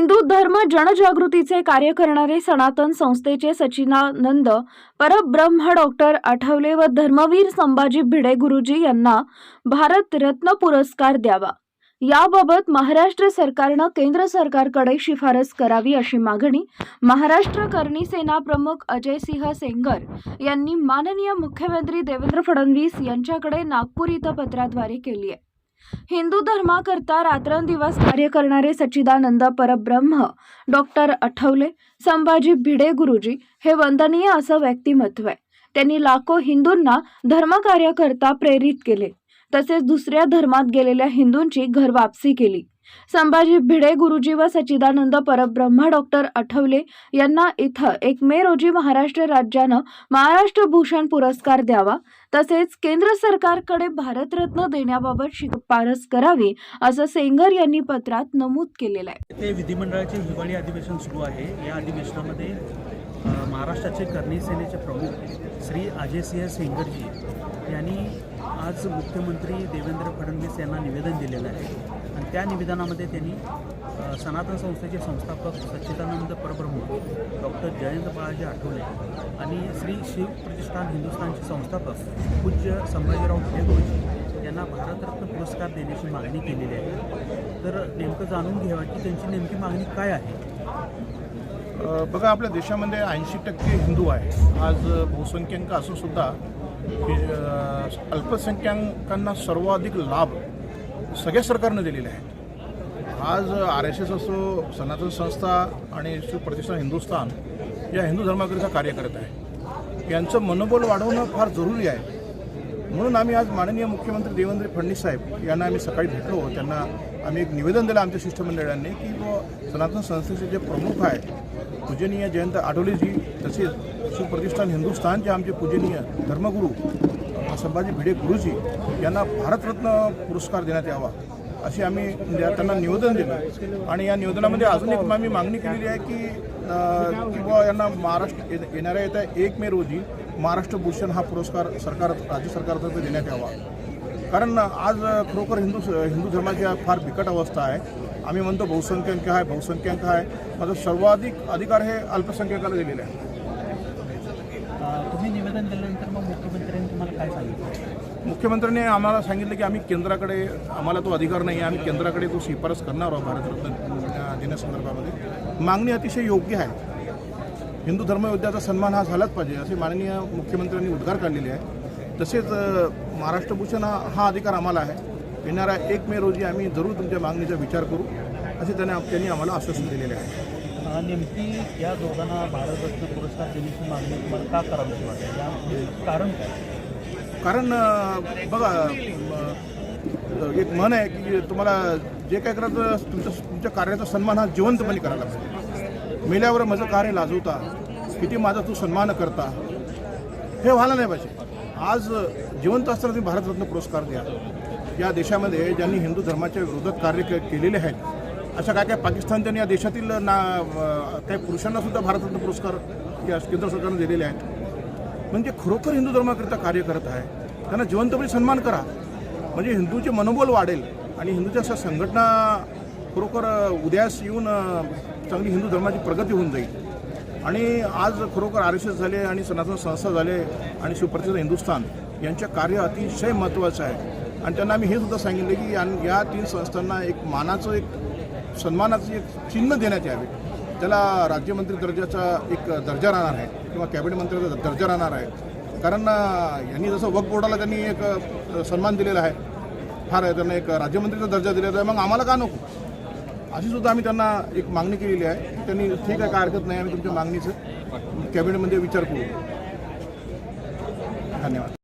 हिंदू धर्म जनजागृतीचे कार्य करणारे सनातन संस्थेचे सचिनानंद परब्रह्म डॉक्टर आठवले व धर्मवीर संभाजी भिडे गुरुजी यांना भारत रत्न पुरस्कार द्यावा. याबाबत महाराष्ट्र सरकारनं केंद्र सरकारकडे शिफारस करावी अशी मागणी महाराष्ट्र करणी सेना प्रमुख अजय सिंह सेंगर यांनी माननीय मुख्यमंत्री देवेंद्र फडणवीस यांच्याकडे नागपूर इथं पत्राद्वारे केली आहे. हिंदू धर्माकरता रात्रंदिवस कार्य करणारे सच्चिदानंद परब्रह्म डॉक्टर आठवले संभाजी भिडे गुरुजी हे वंदनीय असं व्यक्तिमत्व आहे. त्यांनी लाखो हिंदूंना धर्मकार्याकरता प्रेरित केले. तसेच दुसऱ्या धर्मात गेलेल्या हिंदूंची घर वापसी केली. संभाजी भिडे गुरुजी व सच्चिदानंद परब्रह्मा डॉक्टर आठवले यांना इथं एक मे रोजी महाराष्ट्र राज्यानं महाराष्ट्र भूषण पुरस्कार द्यावा तसेच केंद्र सरकारकडे भारतरत्न देण्याबाबत शिफारस करावी असं सेंगर यांनी पत्रात नमूद केलेलं आहे. ते विधिमंडळाचे हिवाळी अधिवेशन सुरू आहे. या अधिवेशनामध्ये महाराष्ट्राचे करणी सेनेचे प्रमुख श्री अजयसिंह सेंगरजी यांनी आज मुख्यमंत्री देवेंद्र फडणवीस यांना निवेदन दिलेलं आहे. आणि त्या निवेदनामध्ये त्यांनी सनातन संस्थेचे संस्थापक सच्चिदानंद परब्रह्म डॉक्टर जयंत बाळाजी आठवले आणि श्री शिव प्रतिष्ठान हिंदुस्थानचे संस्थापक पूज्य संभाजीराव खेडोजी यांना भारतरत्न पुरस्कार देण्याची मागणी केलेली आहे. तर नेमकं जाणून घ्यावा की त्यांची नेमकी मागणी काय आहे? बघा आपल्या देशामध्ये ऐंशी टक्के हिंदू आहे आज बहुसंख्यांक असूनसुद्धा अल्पसंख्याकांना सर्वाधिक लाभ सगळ्या सरकारनं दिलेले आहेत. आज आर एस एस असो सनातन संस्था आणि शिवप्रतिष्ठान हिंदुस्थान या हिंदू धर्माकरिता कार्य करत आहे. यांचं मनोबल वाढवणं फार जरुरी आहे. म्हणून आम्ही आज माननीय मुख्यमंत्री देवेंद्र फडणवीस साहेब यांना आम्ही सकाळी भेटलो. त्यांना आम्ही एक निवेदन दिलं आमच्या शिष्टमंडळांनी की व सनातन संस्थेचे जे प्रमुख आहे पूजनीय जयंत आठवलेजी तसेच सुप्रतिष्ठान हिंदुस्थानचे आमचे पूजनीय धर्मगुरू संभाजी भिडे गुरुजी यांना भारतरत्न पुरस्कार देण्यात यावा अशी आम्ही म्हणजे त्यांना निवेदन दिलं. आणि या निवेदनामध्ये अजून एक आम्ही मागणी केलेली आहे की किंवा बुवा यांना महाराष्ट्र ये- येणाऱ्या येत्या एक मे रोजी महाराष्ट्र भूषण हा पुरस्कार सरकार राज्य सरकारतर्फे देण्यात यावा. कारण आज खरोखर हिंदू हिंदू धर्माची फार बिकट अवस्था आहे. आम्ही म्हणतो बहुसंख्याक आहे बहुसंख्याक आहे. मात्र सर्वाधिक अधिकार हे अल्पसंख्याकाला दिलेले आहे तुम्ही निवेदन दिल्यानंतर मग मुख्यमंत्र्यांनी तुम्हाला काय सांगितलं? मुख्यमंत्र्यांनी आम्हाला सांगितलं की आम्ही केंद्राकडे आम्हाला तो अधिकार नाही आहे. आम्ही केंद्राकडे तो शिफारस करणार आहोत भारतरत्न देण्यासंदर्भामध्ये मागणी अतिशय योग्य आहे. हिंदू धर्मयोद्धाचा सन्मान हा झालाच पाहिजे असे माननीय मुख्यमंत्र्यांनी उद्गार काढलेले आहे तसेच महाराष्ट्र भूषण हा अधिकार आम्हाला आहे. येणाऱ्या एक मे रोजी आम्ही जरूर तुमच्या मागणीचा विचार करू असे त्यांनी त्यांनी आम्हाला आश्वासन दिलेले आहे. नेमकी या दोघांना भारतरत्न पुरस्कार देण्याची मागणी तुम्हाला का करावीशी वाटते? या कारण काय? कारण बघा एक मन आहे की तुम्हाला जे काय करायचं तुमचं तुमच्या कार्याचा सन्मान हा जिवंतपणे करायला पाहिजे. मेल्यावर माझं कार्य लाजवता किती माझा तू सन्मान करता हे व्हायला नाही पाहिजे. आज जिवंत असताना तुम्ही भारतरत्न पुरस्कार द्या. या देशामध्ये ज्यांनी हिंदू धर्माच्या विरोधात कार्य के केलेले आहेत अशा काय काय पाकिस्तानच्या या देशातील ना काही पुरुषांना सुद्धा भारतरत्न पुरस्कार या केंद्र सरकारने दिलेले आहेत. म्हणजे खरोखर हिंदू धर्माकरिता कार्य करत आहे. त्यांना जिवंतपणे सन्मान करा. म्हणजे हिंदूचे मनोबल वाढेल आणि हिंदूच्या अशा संघटना खरोखर उदयास येऊन चांगली हिंदू धर्माची प्रगती होऊन जाईल. आणि आज खरोखर आर एस एस झाले आणि सनातन संस्था झाले आणि सुप्रसिद्ध हिंदुस्थान यांचे कार्य अतिशय महत्त्वाचं आहे. आणि त्यांना आम्ही हे सुद्धा सांगितलं की या- या तीन संस्थांना एक मानाचं एक सन्मानाचं एक चिन्ह देण्यात यावे. त्याला राज्यमंत्री दर्जाचा एक दर्जा राहणार आहे किंवा कॅबिनेट मंत्र्याचा दर्जा राहणार आहे. कारण यांनी जसं वक्फ बोर्डाला त्यांनी एक सन्मान दिलेला आहे. फार त्यांना एक राज्यमंत्रीचा दर्जा दिलेला आहे. मग आम्हाला का नको? अशी सुद्धा आम्ही त्यांना एक मागणी केलेली आहे त्यांनी ठीक आहे काय हरकत नाही आम्ही तुमच्या मागणीचं कॅबिनेटमध्ये विचार करू. धन्यवाद.